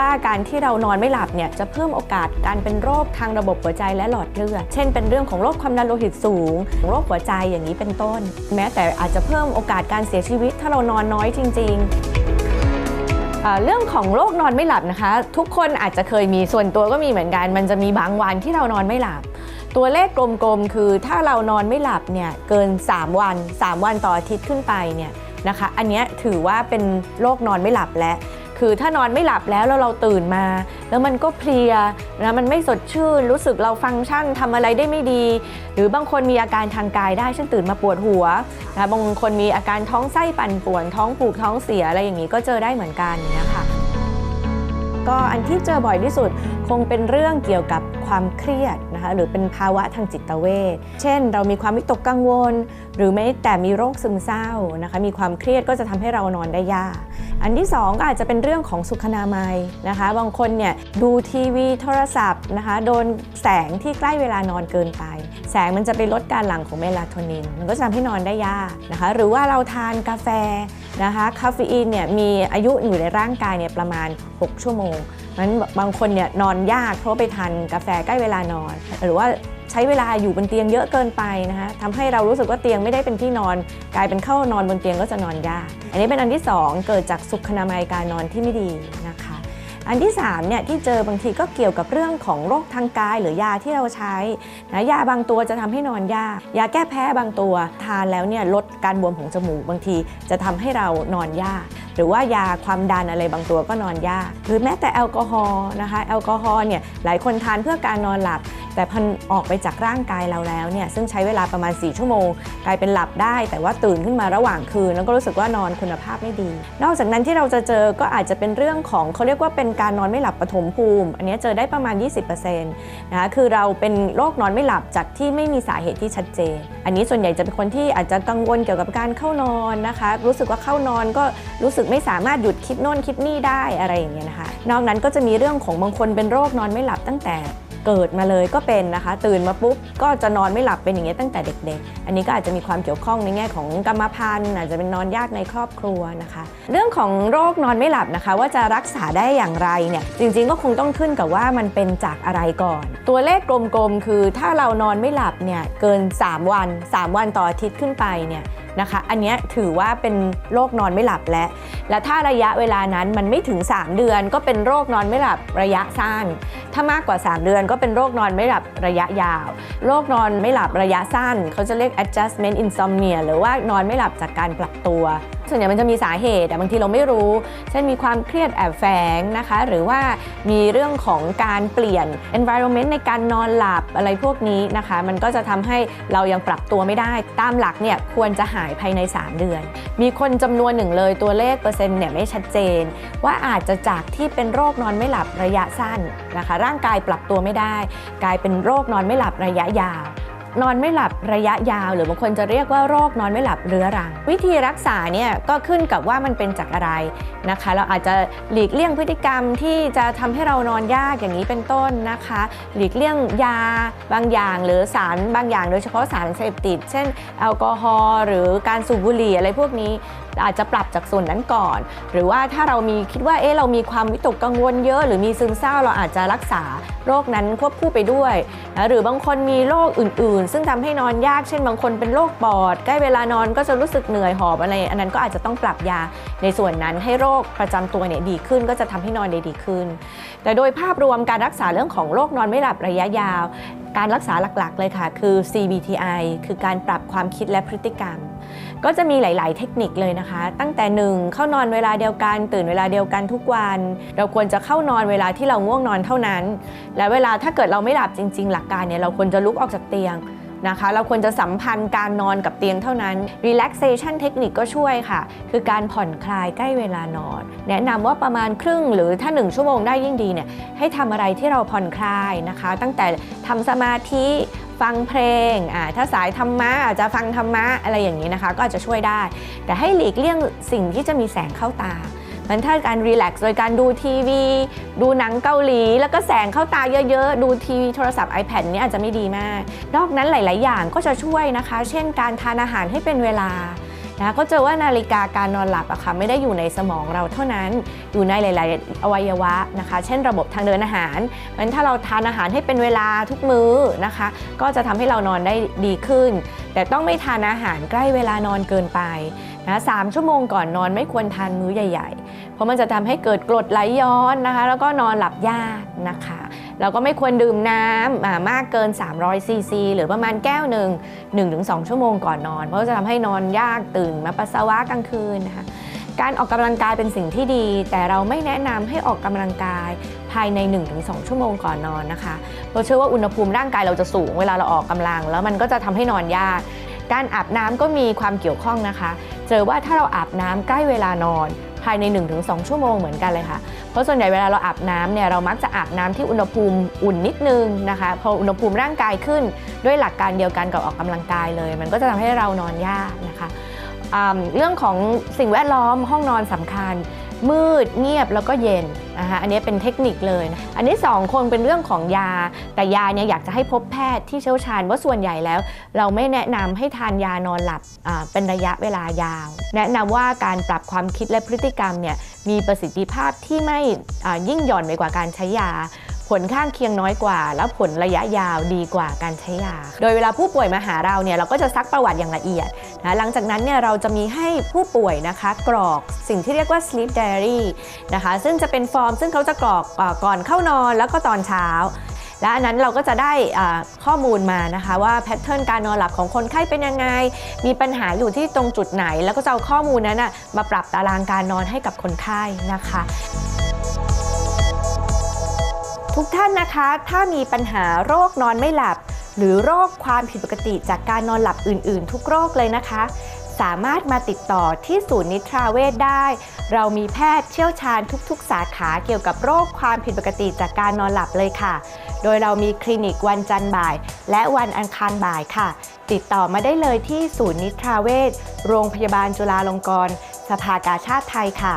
ว่าการที่เรานอนไม่หลับเนี่ยจะเพิ่มโอกาสการเป็นโรคทางระบบหัวใจและหลอดเลือด เช่นเป็นเรื่องของโรคความดันโลหิตสูง โรคหัวใจอย่างนี้เป็นต้น แม้แต่อาจจะเพิ่มโอกาสการเสียชีวิต ถ้าเรานอนน้อยจริง ๆเรื่องของโรคนอนไม่หลับนะคะ ทุกคนอาจจะเคยมีส่วนตัวก็มีเหมือนกัน มันจะมีบางวันที่เรานอนไม่หลับ ตัวเลขกลมๆ คือถ้าเรานอนไม่หลับเนี่ยเกิน 3 วัน 3 วันต่ออาทิตย์ขึ้นไปเนี่ยนะคะ อันนี้ถือว่าเป็นโรคนอนไม่หลับแล้ว คือถ้านอนไม่หลับแล้วแล้วเราตื่นมา แล้วมันก็เพลียนะมันไม่สดชื่น รู้สึกเราฟังก์ชันทำอะไรได้ไม่ดี หรือบางคนมีอาการทางกายได้เช่นตื่นมาปวดหัวนะบางคนมีอาการท้องไส้ปั่นป่วน ท้องผูกท้องเสียอะไรอย่างนี้ก็เจอได้เหมือนกันนะคะก็อันที่เจอบ่อยที่สุดคงเป็นเรื่องเกี่ยวกับความเครียดนะคะหรือเป็นภาวะทางจิตเวชเช่น เรามีความวิตกกังวล หรือแม้แต่มีโรคซึมเศร้านะคะมีความเครียดก็จะทำให้เรานอนได้ยาก อันที่สองก็อาจจะเป็นเรื่องของสุขนามัยนะคะ บางคนเนี่ยดูทีวีโทรศัพท์นะคะโดนแสงที่ใกล้เวลานอนเกินไป แสงมันจะไปลดการหลั่งของเมลาโทนิน มันก็จะทำให้นอนได้ยากนะคะ หรือว่าเราทานกาแฟนะคะคาเฟอีนเนี่ยมีอายุอยู่ในร่างกายเนี่ยประมาณ 6 ชั่วโมงนั้นบางคนเนี่ยนอนยากเพราะไปทานกาแฟใกล้เวลานอน หรือว่า ใช้เวลาอยู่บนเตียงเยอะเกินไปนะคะทำให้เรารู้สึกว่าเตียงไม่ได้เป็นที่นอน กลายเป็นเข้านอนบนเตียงก็จะนอนยาก อันนี้เป็นอันที่สองเกิดจากสุขนามัยการนอนที่ไม่ดีนะคะ อันที่3เนี่ยที่เจอบางทีก็เกี่ยวกับเรื่องของโรคทางกายหรือยาที่เราใช้นะยาบางตัวจะทำให้นอนยาก ยาแก้แพ้บางตัวทานแล้วเนี่ยลดการบวมของจมูกบางทีจะทำให้เรานอนยากหรือว่ายาความดันอะไรบางตัวก็นอนยาก หรือแม้แต่แอลกอฮอล์นะคะ แอลกอฮอล์เนี่ยหลายคนทานเพื่อการนอนหลับ แต่พันออกไปจากร่างกายเราแล้วเนี่ยซึ่งใช้เวลาประมาณ 4 ชั่วโมง กลายเป็นหลับได้ แต่ว่าตื่นขึ้นมาระหว่างคืน แล้วก็รู้สึกว่านอนคุณภาพไม่ดี นอกจากนั้นที่เราจะเจอก็อาจจะเป็นเรื่องของเขาเรียกว่าเป็นการนอนไม่หลับปฐมภูมิ อันนี้เจอได้ประมาณ 20%นะคะคือเราเป็นโรคนอนไม่หลับจากที่ไม่มีสาเหตุที่ชัดเจน อันนี้ส่วนใหญ่จะเป็นคนที่อาจจะกังวลเกี่ยวกับการเข้านอนนะคะ รู้สึกว่าเข้านอนก็รู้สึกไม่สามารถหยุดคิดโน่นคิดนี่ได้อะไรอย่างเงี้ยนะคะ นอกนั้นก็จะมีเรื่องของบางคนเป็นโรคนอนไม่หลับตั้งแต่ เกิดมาเลยก็เป็นนะคะ ตื่นมาปุ๊บก็จะนอนไม่หลับเป็นอย่างเงี้ยตั้งแต่เด็กๆ อันนี้ก็อาจจะมีความเกี่ยวข้องในแง่ของกรรมพันธุ์อาจจะเป็นนอนยากในครอบครัวนะคะ เรื่องของโรคนอนไม่หลับนะคะ ว่าจะรักษาได้อย่างไรเนี่ยจริงๆก็คงต้องขึ้นกับว่ามันเป็นจากอะไรก่อน ตัวเลขกลมๆ คือถ้าเรานอนไม่หลับเนี่ยเกิน 3 วัน 3 วันต่ออาทิตย์ขึ้นไปเนี่ย นะคะ อันนี้ถือว่าเป็นโรคนอนไม่หลับและ และถ้าระยะเวลานั้นมันไม่ถึง 3 เดือนก็เป็นโรคนอนไม่หลับระยะสั้น ถ้ามากกว่า 3 เดือนก็เป็นโรคนอนไม่หลับระยะยาว โรคนอนไม่หลับระยะสั้น เขาจะเรียก adjustment insomnia หรือว่านอนไม่หลับจากการปรับตัว ส่วนใหญ่มันจะมีสาเหตุแต่บางทีเราไม่รู้ เช่นมีความเครียดแอบแฝงนะคะ หรือว่ามีเรื่องของการเปลี่ยน environment ในการนอนหลับอะไรพวกนี้นะคะ มันก็จะทำให้เรายังปรับตัวไม่ได้ ตามหลักเนี่ยควรจะหายภายใน 3 เดือน มีคนจำนวนหนึ่งเลยตัวเลขเปอร์เซ็นต์เนี่ยไม่ชัดเจน ว่าอาจจะจากที่เป็นโรคนอนไม่หลับระยะสั้นนะคะ ร่างกายปรับตัวไม่ได้ กลายเป็นโรคนอนไม่หลับระยะยาว นอนไม่หลับระยะยาว หรือบางคนจะเรียกว่าโรคนอนไม่หลับเรื้อรัง วิธีรักษาเนี่ยก็ขึ้นกับว่ามันเป็นจากอะไรนะคะ เราอาจจะหลีกเลี่ยงพฤติกรรมที่จะทำให้เรานอนยากอย่างนี้เป็นต้นนะคะ หลีกเลี่ยงยาบางอย่าง หรือสารบางอย่าง โดยเฉพาะสารเสพติด เช่น แอลกอฮอล์หรือการสูบบุหรี่อะไรพวกนี้อาจจะปรับจากส่วนนั้นก่อน หรือว่าถ้าเรามีคิดว่าเอ๊ะเรามีความวิตกกังวลเยอะ หรือมีซึมเศร้าเราอาจจะรักษาโรคนั้นควบคู่ไปด้วยนะหรือบางคนมีโรคอื่น ๆ ซึ่งทำให้นอนยากเช่นบางคนเป็นโรคปอด ใกล้เวลานอนก็จะรู้สึกเหนื่อยหอบอะไร อันนั้นก็อาจจะต้องปรับยาในส่วนนั้นให้โรคประจำตัวเนี่ยดีขึ้น ก็จะทำให้นอนได้ดีขึ้น แต่โดยภาพรวมการรักษาเรื่องของโรคนอนไม่หลับระยะยาว การรักษาหลักๆ เลยค่ะ คือ CBTI คือการปรับความคิดและพฤติกรรม ก็จะมีหลาย ๆ เทคนิคเลยนะคะ ตั้งแต่หนึ่งเข้านอนเวลาเดียวกัน ตื่นเวลาเดียวกันทุกวัน เราควรจะเข้านอนเวลาที่เราง่วงนอนเท่านั้น และเวลาถ้าเกิดเราไม่หลับจริง ๆ หลักการเนี่ยเราควรจะลุกออกจากเตียง นะคะ เราควรจะสัมพันธ์การนอนกับเตียงเท่านั้น relaxation เทคนิคก็ช่วยค่ะ คือการผ่อนคลายใกล้เวลานอน แนะนำว่าประมาณครึ่งหรือถ้า 1 ชั่วโมงได้ยิ่งดีเนี่ยให้ทำอะไรที่เราผ่อนคลายนะคะ ตั้งแต่ทำสมาธิฟังเพลงอ่าถ้าสายธรรมะอาจจะฟังธรรมะอะไรอย่างนี้นะคะ ก็อาจจะช่วยได้ แต่ให้หลีกเลี่ยงสิ่งที่จะมีแสงเข้าตา มันถ้าการรีแลกซ์โดยการดูทีวี ดูหนังเกาหลี แล้วก็แสงเข้าตาเยอะๆ ดูทีวีโทรศัพท์ iPad เนี่ยอาจจะไม่ดีมาก นอกนั้นหลาย ๆ อย่างก็จะช่วยนะคะ เช่นการทานอาหารให้เป็นเวลานะคะก็เจอว่านาฬิกาการนอนหลับอะค่ะไม่ได้อยู่ในสมองเราเท่านั้นอยู่ในหลาย ๆ อวัยวะนะคะ เช่นระบบทางเดินอาหารเพราะฉะนั้นถ้าเราทานอาหารให้เป็นเวลาทุกมื้อนะคะ ก็จะทำให้เรานอนได้ดีขึ้น แต่ต้องไม่ทานอาหารใกล้เวลานอนเกินไปนะสามชั่วโมงก่อนนอนไม่ควรทานมื้อใหญ่ ราะมันจะทำให้เกิดกรดไหลย้อนนะคะ แล้วก็นอนหลับยากนะคะแล้วก็ไม่ควรดื่มน้ำมากเกิน 300ซีซีหรือประมาณแก้วหนึ่ง1-2 ชั่วโมงก่อนนอน เพราะจะทำให้นอนยากตื่นมาปัสสาวะกลางคืนนะคะการออกกำลังกายเป็นสิ่งที่ดี แต่เราไม่แนะนำให้ออกกำลังกายภายใน 1-2 ชั่วโมงก่อนนอนนะคะเพราะเชื่อว่าอุณหภูมิร่างกายเราจะสูงเวลาเราออกกำลัง แล้วมันก็จะทำให้นอนยาก การอาบน้ำก็มีความเกี่ยวข้องนะคะ เจอว่าถ้าเราอาบน้ำใกล้เวลานอน ภายใน 1-2 ชั่วโมงเหมือนกันเลยค่ะ เพราะส่วนใหญ่เวลาเราอาบน้ำเนี่ยเรามักจะอาบน้ำที่อุณหภูมิอุ่นนิดนึงนะคะ พออุณหภูมิร่างกายขึ้นด้วยหลักการเดียวกันกับออกกำลังกายเลย มันก็จะทำให้เรานอนยากนะคะเรื่องของสิ่งแวดล้อมห้องนอนสำคัญ มืดเงียบแล้วก็เย็นนะคะอันนี้เป็นเทคนิคเลยนะอันนี้สองคงเป็นเรื่องของยา แต่ยาเนี่ยอยากจะให้พบแพทย์ที่เชี่ยวชาญว่าส่วนใหญ่แล้ว เราไม่แนะนำให้ทานยานอนหลับเป็นระยะเวลายาว แนะนำว่าการปรับความคิดและพฤติกรรมเนี่ยมีประสิทธิภาพที่ไม่ยิ่งหย่อนไปกว่าการใช้ยาผลข้างเคียงน้อยกว่า แล้วผลระยะยาวดีกว่าการใช้ยา โดยเวลาผู้ป่วยมาหาเราเนี่ยเราก็จะซักประวัติอย่างละเอียด นะหลังจากนั้นเนี่ยเราจะมีให้ผู้ป่วยนะคะกรอกสิ่งที่เรียกว่า sleep diary นะคะซึ่งจะเป็นฟอร์มซึ่งเขาจะกรอกก่อนเข้านอนแล้วก็ตอนเช้า และอันนั้นเราก็จะได้ข้อมูลมานะคะว่าแพทเทิร์นการนอนหลับของคนไข้เป็นยังไง มีปัญหาอยู่ที่ตรงจุดไหน แล้วก็จะเอาข้อมูลนั้นนะมาปรับตารางการนอนให้กับคนไข้นะคะทุกท่านนะคะ ถ้ามีปัญหาโรคนอนไม่หลับ หรือโรคความผิดปกติจากการนอนหลับอื่น ๆ ทุกโรคเลยนะคะ สามารถมาติดต่อที่ศูนย์นิทราเวชได้ เรามีแพทย์เชี่ยวชาญทุก ๆ สาขาเกี่ยวกับโรคความผิดปกติจากการนอนหลับเลยค่ะ โดยเรามีคลินิกวันจันทร์บ่าย และวันอังคารบ่ายค่ะ ติดต่อมาได้เลยที่ศูนย์นิทราเวชโรงพยาบาลจุฬาลงกรณ์สภากาชาติไทยค่ะ